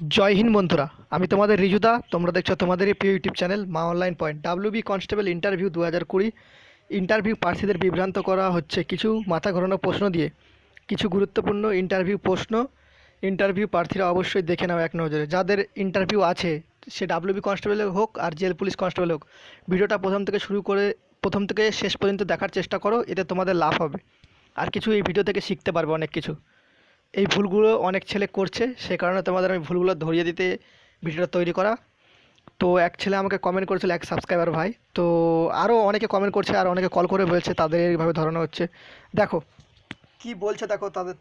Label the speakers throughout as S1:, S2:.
S1: জয় হিন্দ বন্ধুরা, আমি তোমাদের রিজুদা, তোমরা দেখছ তোমাদেরই প্রিয় YouTube channel Maa online point. WB constable interview দু হাজার কুড়ি। ইন্টারভিউ প্রার্থীদের বিভ্রান্ত করা হচ্ছে কিছু মাথা ঘোরানো প্রশ্ন দিয়ে। কিছু গুরুত্বপূর্ণ ইন্টারভিউ প্রশ্ন। ইন্টারভিউ প্রার্থীরা অবশ্যই দেখে নাও এক নজরে। যাদের ইন্টারভিউ আছে, সে ডাব্লিউবি কনস্টেবল হোক আর জেল পুলিশ কনস্টেবল হোক, ভিডিওটা প্রথম থেকে শুরু করে, প্রথম থেকে শেষ পর্যন্ত দেখার চেষ্টা করো, এতে তোমাদের লাভ হবে। আর কিছু এই ভিডিও থেকে শিখতে পারবে অনেক কিছু। এই ভুলগুলো অনেক ছেলে করছে, সে কারণে তোমাদের আমি ভুলগুলো ধরিয়ে দিতে ভিডিওটা তৈরি করা। তো এক ছেলে আমাকে কমেন্ট করেছিল, এক সাবস্ক্রাইবার ভাই। তো আরও অনেকে কমেন্ট করছে, আর অনেকে কল করে বলছে, তাদের এইভাবে ধরানো হচ্ছে। দেখো, কি বলছে দেখো তাদের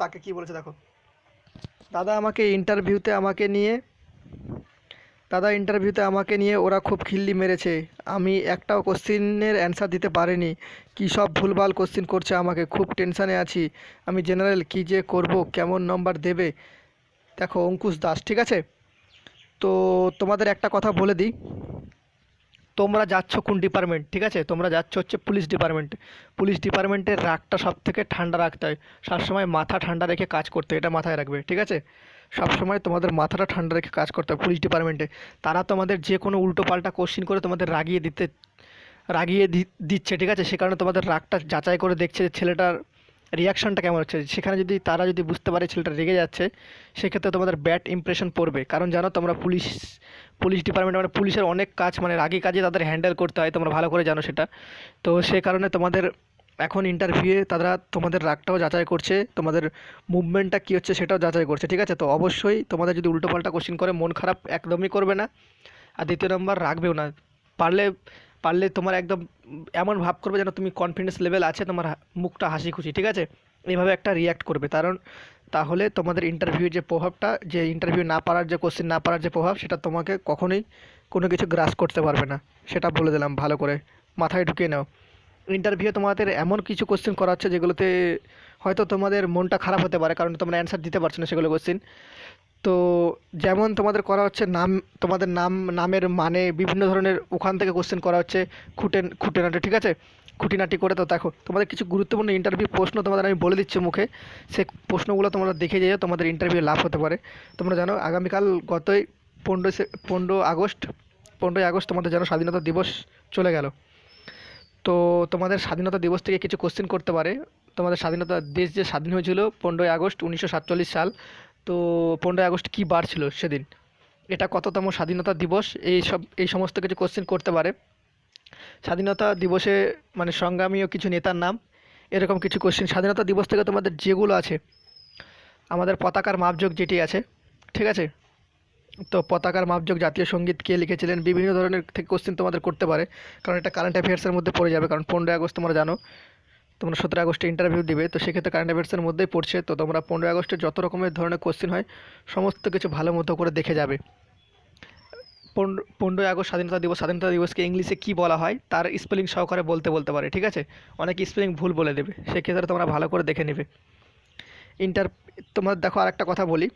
S1: তাকে কি বলছে দেখো। দাদা আমাকে ইন্টারভিউতে আমাকে নিয়ে দাদা ইন্টারভিউতে আমাকে নিয়ে ওরা খুব খিল্লি মেরেছে। আমি একটাও কোশ্চিনের অ্যান্সার দিতে পারিনি। কী সব ভুলভাল কোশ্চিন করছে আমাকে? খুব টেনশানে আছি। আমি জেনারেল কী যে করব? কেমন নম্বর দেবে? দেখো, অঙ্কুশ দাস, ঠিক আছে? তো তোমাদের একটা কথা বলে দিই। তোমরা যাচ্ছ কোন ডিপার্টমেন্ট ঠিক আছে? তোমরা যাচ্ছ হচ্ছে পুলিশ ডিপার্টমেন্ট পুলিশ ডিপার্টমেন্টের রাগটা সব থেকে ঠান্ডা রাখতে হয়। সবসময় মাথা ঠান্ডা রেখে কাজ করতে এটা মাথায় রাখবে। ঠিক আছে? সবসময় তোমাদের মাথাটা ঠান্ডা রেখে কাজ করতে হবে পুলিশ ডিপার্টমেন্টে তারা তোমাদের যে কোনো উল্টো পাল্টা কোশ্চিন করে তোমাদের রাগিয়ে দিতে, রাগিয়ে দিচ্ছে, ঠিক আছে? সে কারণে তোমাদের রাগটা যাচাই করে দেখছে যে ছেলেটার রিয়াকশনটা কেমন হচ্ছে। সেখানে যদি তারা যদি বুঝতে পারে ছেলেটা রেগে যাচ্ছে, সেক্ষেত্রে তোমাদের ব্যাড ইমপ্রেশন পড়বে। কারণ জানো তোমরা পুলিশ পুলিশ ডিপার্টমেন্ট মানে পুলিশের অনেক কাজ মানে রাগি কাজে তাদের হ্যান্ডেল করতে হয়, তোমরা ভালো করে জানো সেটা। তো সে কারণে তোমাদের এখন ইন্টারভিউয়ে তারা তোমাদের রাগটাও যাচাই করছে, তোমাদের মুভমেন্টটা কী হচ্ছে সেটাও যাচাই করছে, ঠিক আছে? তো অবশ্যই তোমাদের যদি উল্টোপাল্টা কোশ্চিন করে, মন খারাপ একদমই করবে না। আর দ্বিতীয় নম্বর রাখবেও না। পারলে পারলে তোমার একদম এমন ভাব করবে যেন তুমি কনফিডেন্স লেভেল আছে, তোমার মুখটা হাসি খুশি ঠিক আছে? এইভাবে একটা রিয়াক্ট করবে। কারণ তাহলে তোমাদের ইন্টারভিউ যে প্রভাবটা, যে ইন্টারভিউ না পারার, যে কোশ্চেন না পারার যে প্রভাব, সেটা তোমাকে কখনোই কোনো কিছু গ্রাস করতে পারবে না। সেটা বলে দিলাম ভালো করে। মাথায় ঢুকিয়ে নাও। ইন্টারভিউ তোমাদের এমন কিছু কোশ্চেন করা হচ্ছে যেগুলোতে হয়তো তোমাদের মনটা খারাপ হতে পারে, কারণ তোমরা অ্যান্সার দিতে পারছ না সেগুলো কোশ্চেন তো যেমন তোমাদের করা হচ্ছে নাম, তোমাদের নাম, নামের মানে বিভিন্ন ধরনের ওখান থেকে কোশ্চেন করা হচ্ছে, খুঁটে, খুঁটেনাটি, ঠিক আছে? খুঁটিনাটি করে তো দেখো, তোমাদের কিছু গুরুত্বপূর্ণ ইন্টারভিউ প্রশ্ন তোমাদের আমি বলে দিচ্ছি মুখে। সে প্রশ্নগুলো তোমরা দেখে যেও তোমাদের ইন্টারভিউ লাভ হতে পারে। তোমরা জানো, আগামীকাল গতই পনেরোই পনেরো আগস্ট, পনেরোই আগস্ট তোমাদের যেন স্বাধীনতা দিবস চলে গেল। তো তোমাদের স্বাধীনতা দিবস থেকে কিছু কোশ্চেন করতে পারে। তোমাদের স্বাধীনতা দেশ যে স্বাধীন হয়েছিল পনেরোই আগস্ট উনিশশো সাতচল্লিশ সাল, তো পনেরোই আগস্ট কী বার ছিল সেদিন? এটা কততম স্বাধীনতা দিবস? এই সব, এই সমস্ত কিছু কোশ্চেন করতে পারে। স্বাধীনতা দিবসে মানে সংগ্রামীয় কিছু নেতার নাম, এরকম কিছু কোশ্চেন স্বাধীনতা দিবস থেকে তোমাদের যেগুলো আছে, আমাদের পতাকার মাপযোগ যেটি আছে, ঠিক আছে? তো পতাকার মাপযোগ জাতীয় সংগীত কে লিখেছিলেন? বিভিন্ন ধরনের থেকে কোশ্চেন তোমাদের করতে পারে। কারণ এটা কারেন্ট অ্যাফেয়ার্সের মধ্যে পড়ে যাবে। কারণ পনেরোই আগস্ট তোমরা জানো, তোমরা সতেরো আগস্টে ইন্টারভিউ দিবে। তো সেক্ষেত্রে কারেন্ট অ্যাফেয়ার্সের মধ্যেই পড়ছে। তো তোমরা পনেরোই আগস্টে যত রকমের ধরনের কোশ্চেন হয়, সমস্ত কিছু ভালো মতো করে দেখে যাবে। পনেরো, পনেরোই আগস্ট স্বাধীনতা দিবস, স্বাধীনতা দিবসকে ইংলিশে কী বলা হয়? তার স্পেলিং সহকারে বলতে বলতে পারে, ঠিক আছে? অনেক স্পেলিং ভুল বলে দেবে। সেক্ষেত্রে তোমরা ভালো করে দেখে নেবে। ইন্টার তোমার দেখো আর একটা কথা বলি।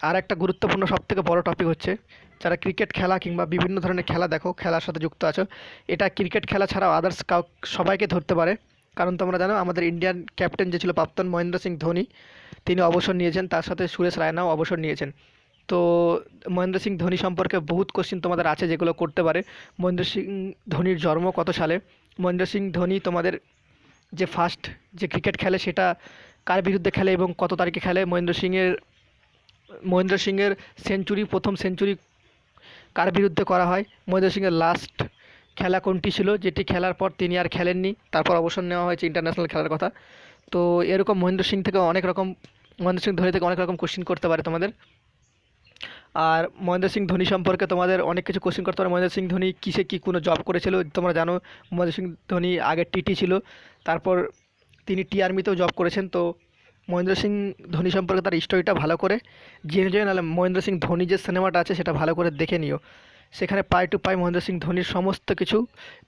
S1: আর একটা গুরুত্বপূর্ণ সব থেকে বড় টপিক হচ্ছে, যারা ক্রিকেট খেলা কিংবা বিভিন্ন ধরনের খেলা দেখো, খেলার সাথে যুক্ত আছো, এটা ক্রিকেট খেলা ছাড়াও আদার্স কাউ, সবাইকে ধরতে পারে। কারণ তোমরা জানো, আমাদের ইন্ডিয়ান ক্যাপ্টেন যে ছিল প্রাপ্তন মহেন্দ্র সিং ধোনি, তিনি অবসর নিয়েছেন, তার সাথে সুরেশ রায়নাও অবসর নিয়েছেন। তো মহেন্দ্র সিং ধোনি সম্পর্কে বহুত কোশ্চিন তোমাদের আছে যেগুলো করতে পারে। মহেন্দ্র সিং ধোনির জন্ম কত সালে? মহেন্দ্র সিং ধোনি তোমাদের যে ফার্স্ট যে ক্রিকেট খেলে সেটা কার বিরুদ্ধে খেলে এবং কত তারিখে খেলে? মহেন্দ্র সিংয়ের মহেন্দ্র সিংয়ের সেঞ্চুরি প্রথম সেঞ্চুরি কার বিরুদ্ধে করা হয়? মহেন্দ্র সিংয়ের লাস্ট খেলা কোনটি ছিল? যেটি খেলার পর তিনি আর খেলেননি। তারপর অবসর নেওয়া হয়েছে ইন্টারন্যাশনাল খেলার কথা। তো এরকম মহেন্দ্র সিং থেকে অনেক রকম, মহেন্দ্র সিং ধোনি থেকে অনেক রকম কোশ্চিন করতে পারে তোমাদের। আর মহেন্দ্র সিং ধোনি সম্পর্কে তোমাদের অনেক কিছু কোশ্চেন করতে পারে। মহেন্দ্র সিং ধোনি কিসে কী কোনো জব করেছিল? তোমরা জানো, মহেন্দ্র সিং ধোনি আগে টিটি ছিল। তারপর তিনি টি আর্মিতেও জব করেছেন। তো মহেন্দ্র সিং ধোনি সম্পর্কে তার স্টোরিটা ভালো করে জেনে জেনে নাহলে মহেন্দ্র সিং ধোনি যে সিনেমাটা আছে সেটা ভালো করে দেখে নিও। সেখানে পাই টু পাই মহেন্দ্র সিং ধোনির সমস্ত কিছু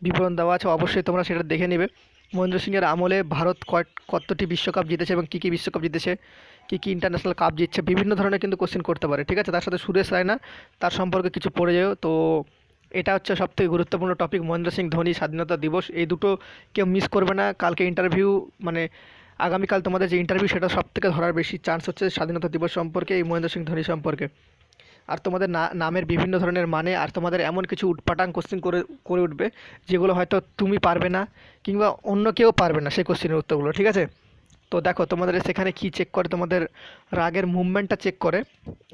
S1: বিবরণ দেওয়া আছে, অবশ্যই তোমরা সেটা দেখে নেবে। মহেন্দ্র সিংয়ের আমলে ভারত কতটি বিশ্বকাপ জিতেছে এবং কী কী বিশ্বকাপ জিতেছে, কী কী ইন্টারন্যাশনাল কাপ জিতছে, বিভিন্ন ধরনের কিন্তু কোশ্চেন করতে পারে, ঠিক আছে? তার সাথে সুরেশ রায়না, তার সম্পর্কে কিছু পড়ে যেও। তো এটা হচ্ছে সবথেকে গুরুত্বপূর্ণ টপিক মহেন্দ্র সিং ধোনি স্বাধীনতা দিবস। এই দুটো কেউ মিস করবে না। কালকে ইন্টারভিউ মানে আগামীকাল তোমাদের যে ইন্টারভিউ সেটা সব থেকে ধরার বেশি চান্স হচ্ছে স্বাধীনতা দিবস সম্পর্কে, এই মহেন্দ্র সিং ধোনি সম্পর্কে। আর তোমাদের নামের বিভিন্ন ধরনের মানে আর তোমাদের এমন কিছু উটপাটাং কোশ্চেন করে করে উঠবে, যেগুলো হয়তো তুমি পারবে না, কিংবা অন্য কেউ পারবে না সেই কোশ্চেনের উত্তরগুলো, ঠিক আছে? তো দেখো, তোমাদের সেখানে কি চেক করে? তোমাদের রাগের মুভমেন্টটা চেক করে।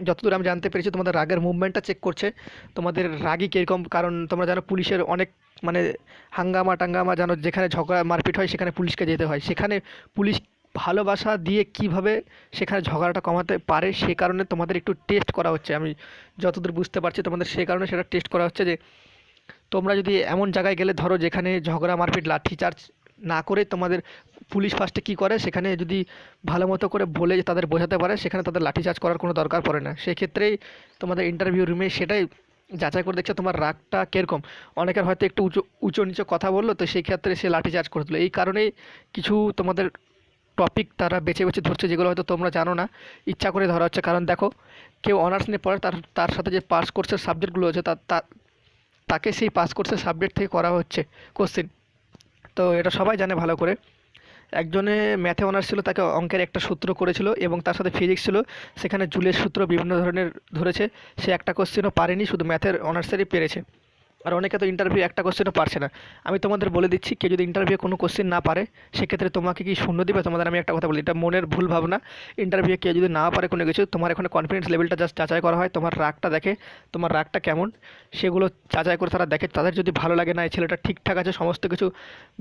S1: যতদূর আমি জানতে পেরেছি, তোমাদের রাগের মুভমেন্টটা চেক করছে। তোমাদের রাগই কীরকম? কারণ তোমরা জানো, পুলিশের অনেক মানে হাঙ্গামা টাঙ্গামা, জানো, যেখানে ঝগড়া, মারপিট হয়, সেখানে পুলিশকে যেতে হয়। সেখানে পুলিশ ভালোবাসা দিয়ে কীভাবে সেখানে ঝগড়াটা কমাতে পারে, সে কারণে তোমাদের একটু টেস্ট করা হচ্ছে। আমি যতদূর বুঝতে পারছি, তোমাদের সে কারণে সেটা টেস্ট করা হচ্ছে যে, তোমরা যদি এমন জায়গায় গেলে, ধরো, যেখানে ঝগড়া, মারপিট লাঠিচার্জ না করে তোমাদের পুলিশ ফার্স্টে কী করে? সেখানে যদি ভালো মতো করে বলে তাদের বোঝাতে পারে, সেখানে তাদের লাঠিচার্জ করার কোনো দরকার পড়ে না। সেক্ষেত্রেই তোমাদের ইন্টারভিউ রুমে সেটাই যাচাই করে দেখছে তোমার রাগটা কীরকম। অনেকের হয়তো একটু উঁচু উঁচু নিচু কথা বলল, তো সেই ক্ষেত্রে সে লাঠিচার্জ করে দিল। এই কারণেই কিছু তোমাদের টপিক তারা বেছে বেছে ধরছে, যেগুলো হয়তো তোমরা জানো না। ইচ্ছা করে ধরা হচ্ছে। কারণ দেখো, কেউ অনার্স নিয়ে পড়ে, তার তার সাথে যে পাস কোর্সের সাবজেক্টগুলো আছে তার তাকে সেই পাস কোর্সের সাবজেক্ট থেকে করা হচ্ছে কোশ্চেন তো এটা সবাই জানে ভালো করে। একজনে ম্যাথে অনার্স ছিল, তাকে অঙ্কের একটা সূত্র করেছিল এবং তার সাথে ফিজিক্স ছিল। সেখানে জুলের সূত্র বিভিন্ন ধরনের ধরেছে। সে একটা কোশ্চেনও পারেনি, শুধু ম্যাথের অনার্সেরই পেরেছে। আর অনেকে তো ইন্টারভিউ একটা কোশ্চেনও পারছে না। আমি তোমাদের বলে দিচ্ছি, কেউ যদি ইন্টারভিউ কোনো কোশ্চেন না পারে, সেক্ষেত্রে তোমাকে কি শূন্য দিবে? তোমাদের আমি একটা কথা বলি, এটা মনের ভুল ভাবনা। ইন্টারভিউ কেউ যদি না পারে কোনো কিছু, তোমার এখানে কনফিডেন্স লেভেলটা জাস্ট যাচাই করা হয়, তোমার রাগটা দেখে, তোমার রাগটা কেমন, সেগুলো যাচাই করে তারা দেখে। তাদের যদি ভালো লাগে না, এই ছেলেটা ঠিকঠাক আছে, সমস্ত কিছু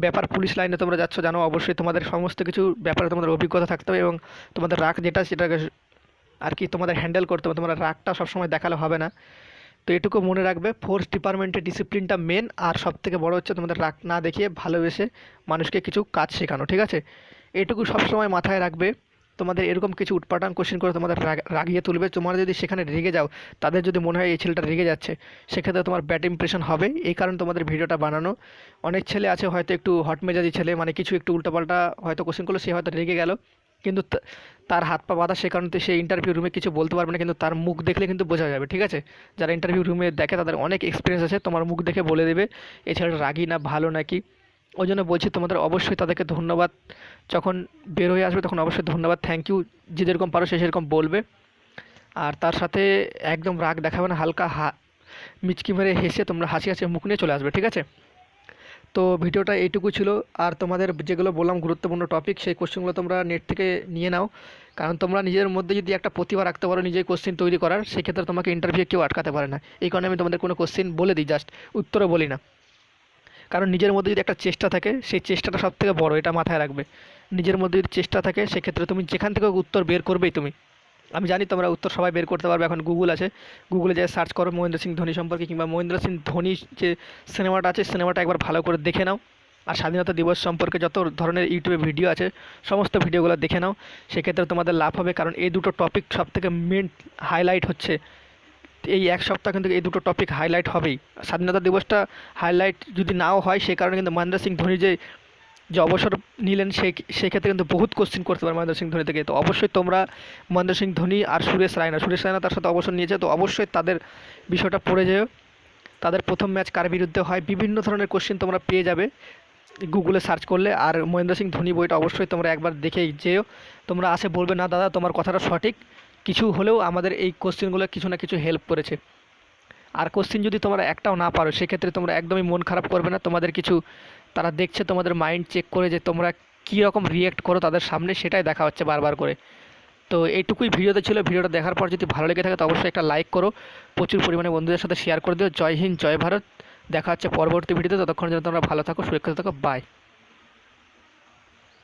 S1: ব্যাপার পুলিশ লাইনে তোমরা যাচ্ছ, জানো অবশ্যই তোমাদের সমস্ত কিছু ব্যাপারে তোমাদের অভিজ্ঞতা থাকতে হবে এবং তোমাদের রাগ যেটা, সেটাকে আর কি তোমাদের হ্যান্ডেল করতে হবে। তোমার রাগটা সবসময় দেখালে হবে না। তো এটুকু মনে রাখবে ফোর্স ডিপার্টমেন্টের ডিসিপ্লিনটা মেন আর সব থেকে বড়ো হচ্ছে তোমাদের রাগ না দেখিয়ে ভালোবেসে মানুষকে কিছু কাজ শেখানো, ঠিক আছে? এটুকু সবসময় মাথায় রাখবে, তোমাদের এরকম কিছু উটপাটাং কোশ্চেন করে তোমাদের রাগ- রাগিয়ে তুলবে। তোমরা যদি সেখানে রেগে যাও, তাদের যদি মনে হয় এই ছেলেটা রেগে যাচ্ছে, সেক্ষেত্রে তোমার ব্যাড ইমপ্রেশন হবে। এই কারণে তোমাদের ভিডিওটা বানানো। অনেক ছেলে আছে হয়তো একটু হট মেজাজি ছেলে মানে কিছু একটু উল্টোপাল্টা হয়তো কোশ্চেন করল, সে হয়তো রেগে গেল। কিন্তু তার হাত পা বাঁধা সে কারণে সে ইন্টারভিউ রুমে কিছু বলতে পারবে না, কিন্তু তার মুখ দেখলে কিন্তু বোঝা যাবে, ঠিক আছে? যারা ইন্টারভিউ রুমে দেখে তাদের অনেক এক্সপিরিয়েন্স আছে, তোমার মুখ দেখে বলে দেবে, এছাড়া রাগি না, ভালো নাকি ওই জন্য বলছি তোমাদের অবশ্যই তাদেরকে ধন্যবাদ। যখন বের হয়ে আসবে তখন অবশ্যই ধন্যবাদ থ্যাংক ইউ যে যেরকম পারো সে সেরকম বলবে। আর তার সাথে একদম রাগ দেখাবে না, হালকা হা, মিচকি মেরে হেসে তোমরা হাসি হাসি মুখ নিয়ে চলে আসবে, ঠিক আছে? তো ভিডিওটা এইটুকু ছিল। আর তোমাদের যেগুলো বললাম গুরুত্বপূর্ণ টপিক সেই কোশ্চেনগুলো তোমরা নেট থেকে নিয়ে নাও। কারণ তোমরা নিজের মধ্যে যদি একটা প্রতিভা রাখতে পারো নিজের কোশ্চেন তৈরি করার, সেক্ষেত্রে তোমাকে ইন্টারভিউ কেউ আটকাতে পারে না। এই কারণে আমি তোমাদের কোনো কোশ্চেন বলে দিই জাস্ট উত্তরও বলি না। কারণ নিজের মধ্যে যদি একটা চেষ্টা থাকে, সেই চেষ্টাটা সব থেকে বড়, এটা মাথায় রাখবে। নিজের মধ্যে যদি চেষ্টা থাকে, সেক্ষেত্রে তুমি যেখান থেকে উত্তর বের করবেই তুমি। আমি জানি তোমরা উত্তর সবাই বের করতে পারবে, এখন গুগল আছে। গুগলে যে সার্চ করো মহেন্দ্র সিং ধোনি সম্পর্কে কিংবা মহেন্দ্র সিং ধোনি যে সিনেমাটা আছে সিনেমাটা একবার ভালো করে দেখে নাও। আর স্বাধীনতা দিবস সম্পর্কে যত ধরনের ইউটিউবে ভিডিও আছে, সমস্ত ভিডিওগুলো দেখে নাও। সেক্ষেত্রে তোমাদের লাভ হবে, কারণ এই দুটো টপিক সব থেকে মেন হাইলাইট হচ্ছে। এই এক সপ্তাহ কিন্তু এই দুটো টপিক হাইলাইট হবেই। স্বাধীনতা দিবসটা হাইলাইট যদি নাও হয়, সে কারণে কিন্তু মহেন্দ্র সিং ধোনি যে যে অবসর নিলেন সেই সেক্ষেত্রে কিন্তু বহুত কোশ্চেন করতে পারে মহেন্দ্র সিং ধোনি থেকে। তো অবশ্যই তোমরা মহেন্দ্র সিং ধোনি আর সুরেশ রায়না সুরেশ রায়না তার সাথে অবসর নিয়েছে, তো অবশ্যই তাদের বিষয়টা পড়ে যেও। তাদের প্রথম ম্যাচ কার বিরুদ্ধে হয়, বিভিন্ন ধরনের কোশ্চেন তোমরা পেয়ে যাবে। গুগলে সার্চ করলে, আর মহেন্দ্র সিং ধোনি বইটা অবশ্যই তোমরা একবার দেখেই যেও। তোমরা আসে বলবে, না দাদা, তোমার কথাটা সঠিক। কিছু হলেও আমাদের এই কোশ্চেনগুলো কিছু না কিছু হেল্প করেছে। আর কোশ্চেন যদি তোমরা একটাও না পারো, সেক্ষেত্রে তোমরা একদমই মন খারাপ করবে না। তোমাদের কিছু তারা দেখছে, তোমাদের মাইন্ড চেক করে যে তোমরা কী রকম রিয়েক্ট করো তাদের সামনে, সেটাই দেখা হচ্ছে বারবার করে। তো এইটুকুই ভিডিওতে ছিল। ভিডিওটা দেখার পর যদি ভালো লেগে থাকে, তো অবশ্যই একটা লাইক করো। প্রচুর পরিমাণে বন্ধুদের সাথে শেয়ার করে দিও। জয় হিন্দ, জয় ভারত। দেখা হচ্ছে পরবর্তী ভিডিওতে। ততক্ষণ যেন তোমরা ভালো থাকো, সুরক্ষিত থাকো। বাই